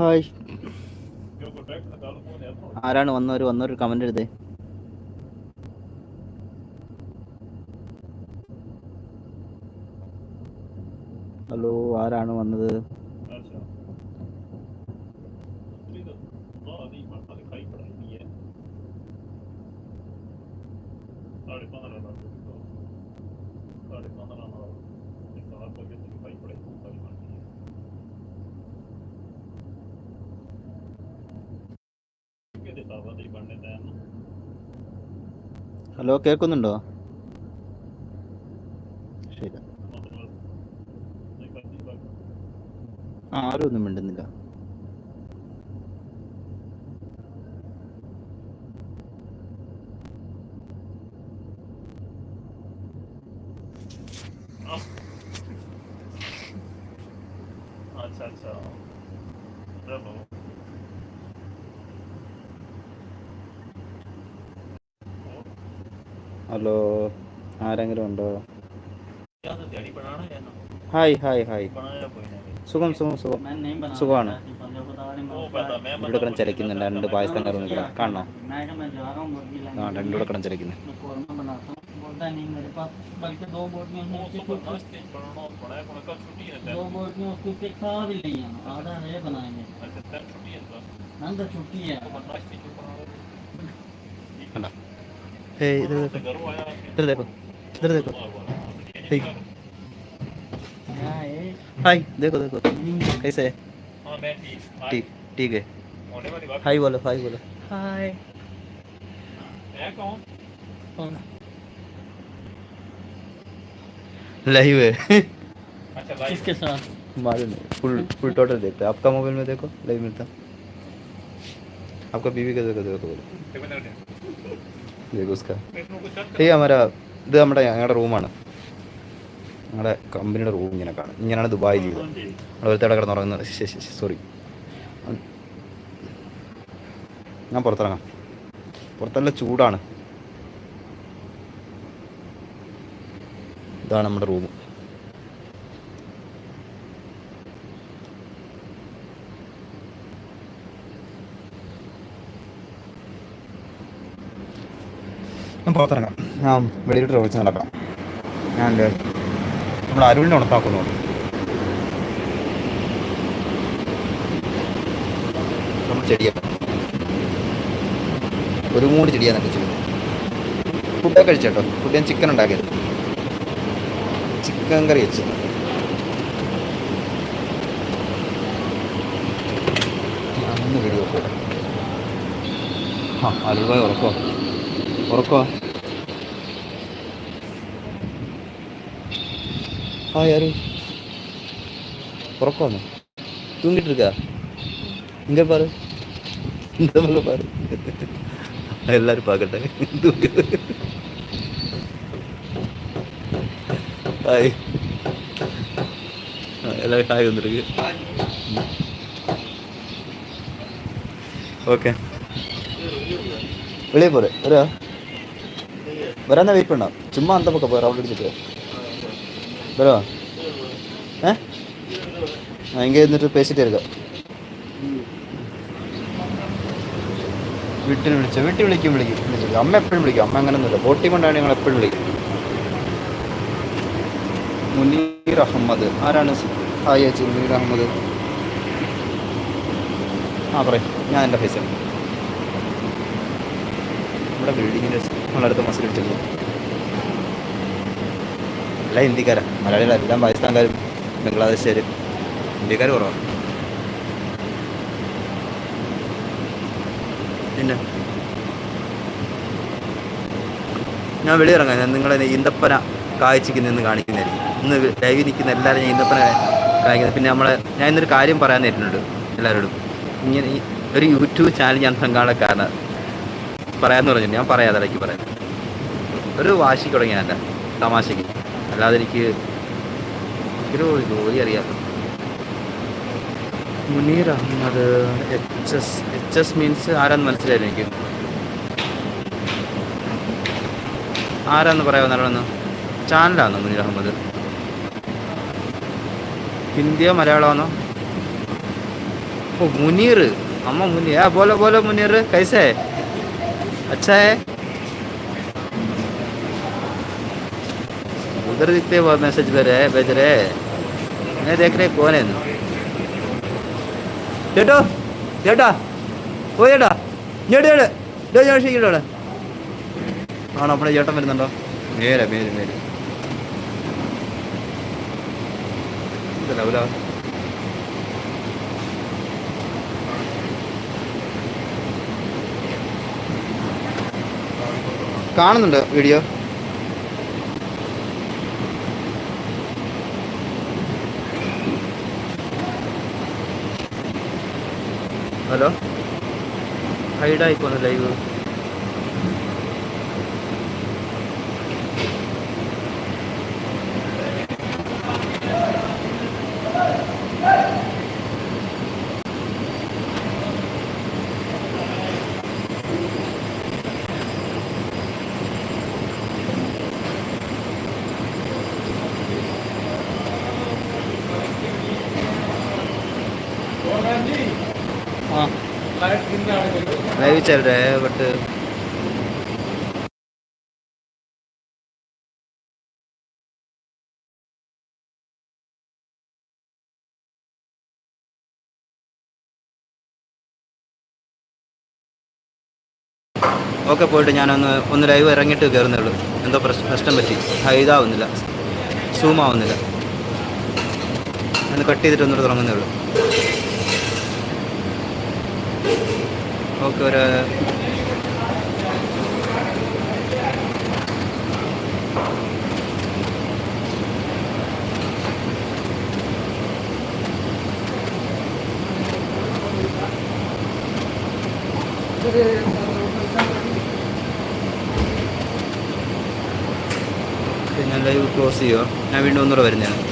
Hi. ആരാണ് വന്നവർ വന്നവർ കമന്റ് എഴുതേ. ഹലോ ആരാണ് വന്നത്? ഹലോ കേൾക്കുന്നുണ്ടോ ശരി ആ ആരും ഒന്നും മിണ്ടുന്നില്ല अच्छा अच्छा ഹലോ ആരെങ്കിലും ഉണ്ടോ क्या तो दिहाड़ी बनाना है ना ഹായ് ഹായ് ഹായ് बनाया कोई ना സുഖം സുഖം സുഖം मैं नहीं बना സുഖമാണ് वो पता मैं ഇവിടെ കിടന്ന് ചരക്കുന്നുണ്ട് രണ്ട് പാകിസ്ഥാൻകാർ നിൽക്കണം കാണണോ मैं कहा मैं जा रहा हूँ मुर्गी ആ लाने രണ്ടുകൂടെ കിടന്ന് ചരക്കുന്നു मैं कौरमा बनाता हूँ बोलता नहीं मेरे पास बल्कि दो बोटियाँ हैं वो उसके सुपर कुछ नाश्ते बनाना बनाया कोई कल छुट्टी है इधर देखो इधर देखो इधर देखो ठीक हाय देखो देखो. कैसे है? ठीक ठीक है. हाय बोलो हाय बोलो. हाय लाइव है. किसके साथ? मालूम है फुल फुल टोटल देखते हैं. आपका मोबाइल में देखो. लाइव मिलता. आपका बीवी का देखो देखो बोलो ഈ അമര ഇത് നമ്മുടെ ഞങ്ങളുടെ റൂമാണ്. ഞങ്ങളുടെ കമ്പനിയുടെ റൂം ഇങ്ങനെ കാണും. ഇങ്ങനെയാണ് ദുബായ് ജീവിതം നമ്മൾ ഒരുത്തടെ കിടന്നുറങ്ങുന്നത് സോറി ഞാൻ പുറത്തിറങ്ങാം. പുറത്തല്ല ചൂടാണ്. ഇതാണ് നമ്മുടെ റൂം. ഞാൻ പുറത്തിറങ്ങാം. ഞാൻ വെളിയിലോട്ട് വെച്ച് നടക്കാം. ഞാൻ നമ്മൾ അരുവിനെ ഉണപ്പാക്കുന്നു നമ്മൾ ചെടിയെ ഒരു മൂന്ന് ചെടിയാണ് വെച്ചത് ഫുഡൊക്കെ കഴിച്ചേട്ടോ ഫുഡ് ഞാൻ ചിക്കൻ ഉണ്ടാക്കിയത്. ചിക്കൻ കറി വെച്ചു. അന്ന് വീഡിയോ ആ അലുവായി ഉറക്കോ? ഉറക്കോ ஆ யாரு உறக்கம் தூங்கிட்டு இருக்கா இங்க பாரு இந்த பக்கம் பாரு எல்லாரும் பார்க்கட்டாங்க தூங்கு ஹாய் எல்லாரும் ஹாய் வந்துருக்கு ஓகே வெளியே போகிறேன் வரா വരാൻ വെയിറ്റ് പണ്ട ചുമ്മാ അന്ത പൊക്കെ പോയി? റൗണ്ട് അടിച്ചിട്ട്. വരോ? ഏ? എങ്കിൽ എന്നിട്ട് പേശിട്ട് എടുക്കാം വീട്ടിൽ വിളിച്ച? വീട്ടിൽ വിളിക്കും വിളിക്കും. അമ്മ എപ്പോഴും വിളിക്കും. അമ്മ അങ്ങനെയൊന്നുമില്ല ബോട്ടി കൊണ്ടാണ് ഞങ്ങൾ എപ്പോഴും വിളിക്കും. മുനീർ അഹമ്മദ്. ആരാണ് ആ ചേച്ചി മുനീർ അഹമ്മദ്. ആ പറയും. ഞാൻ എന്റെ ഫേസ് നമ്മുടെ ബിൽഡിങ്ങിന്റെ നമ്മളടുത്ത് മസിൽ ഇടിച്ചിരുന്നു എല്ലാം ഹിന്ദിക്കാരാ. മലയാളികളെല്ലാം എല്ലാം പാകിസ്ഥാൻകാരും ബംഗ്ലാദേശുകാരും. ഇന്ത്യക്കാർ കുറവാണ് പിന്നെ? ഞാൻ വെളിയിറങ്ങാൻ ഞാൻ നിങ്ങളെ ഈന്തപ്പന കാഴ്ചയ്ക്ക് നിന്ന് കാണിക്കുന്നതായിരിക്കും. ഇന്ന് ലൈവിൽ നിൽക്കുന്ന എല്ലാവരും ഞാൻ ഈന്തപ്പന കാണിക്കുന്നത്. പിന്നെ നമ്മളെ ഞാൻ ഇന്നൊരു കാര്യം പറയാൻ നേരിട്ടുണ്ട് എല്ലാവരോടും. ഇങ്ങനെ ഈ ഒരു യൂട്യൂബ് ചാനൽ ഞാൻ സംഘാടക കാരണം പറയാന്ന് പറഞ്ഞു ഞാൻ പറയാതെ ഇടയ്ക്ക് പറയാം. ഒരു വാശി തുടങ്ങി എന്റെ തമാശയ്ക്ക് അല്ലാതെ എനിക്ക് ഒരു ജോലി അറിയാത്ത Muneer Ahmed H S H S means ആരാന്ന് മനസ്സിലായില്ല എനിക്ക്? ആരാന്ന് പറയാൻ നല്ലതെന്ന് ചാനലാണോ മുനീർ അഹമ്മദ്? ഹിന്ദിയോ മലയാളമാണോ ഓ മുനീർ. അമ്മ മുനീർ. ആ പോലെ പോലെ മുനീർ. കൈസേ. अच्छा है उधर दिखते हुआ मैसेज भेज रहे भेज रहे मैं देख रहे कौन है ചേട്ടോ ചേട്ടാ ഓ ചേട്ടാ ചേട്ടാ ചേട്ടാ ഡേ ഞാൻ ക്ഷീണോടെ ആണോ നമ്മുടെ ചേട്ടൻ വരുന്നുണ്ടോ നേരെ മേര് മേര് ഇതല്ല കാണുന്നുണ്ടോ വീഡിയോ ഹലോ ഹൈഡായി പോന്നു ലൈവ് लाइव चल रहा है बट ഓക്കെ പോയിട്ട് ഞാനൊന്ന് ഒന്ന് ലൈവ് ഇറങ്ങിയിട്ട് കയറുന്നേ ഉള്ളൂ എന്തോ പ്രശ്നം പ്രശ്നം പറ്റി ആ, ഇതാവുന്നില്ല സൂം ആവുന്നില്ല ഒന്ന് കട്ട് ചെയ്തിട്ട് ഒന്നുകൂടെ തുടങ്ങുന്നേ ഉള്ളൂ ഓക്കെ ഒരു ഞാൻ ലൈവ് ക്ലോസ് ചെയ്യുമോ ഞാൻ വീണ്ടും ഒന്നുകൂടെ വരുന്നതാണ്.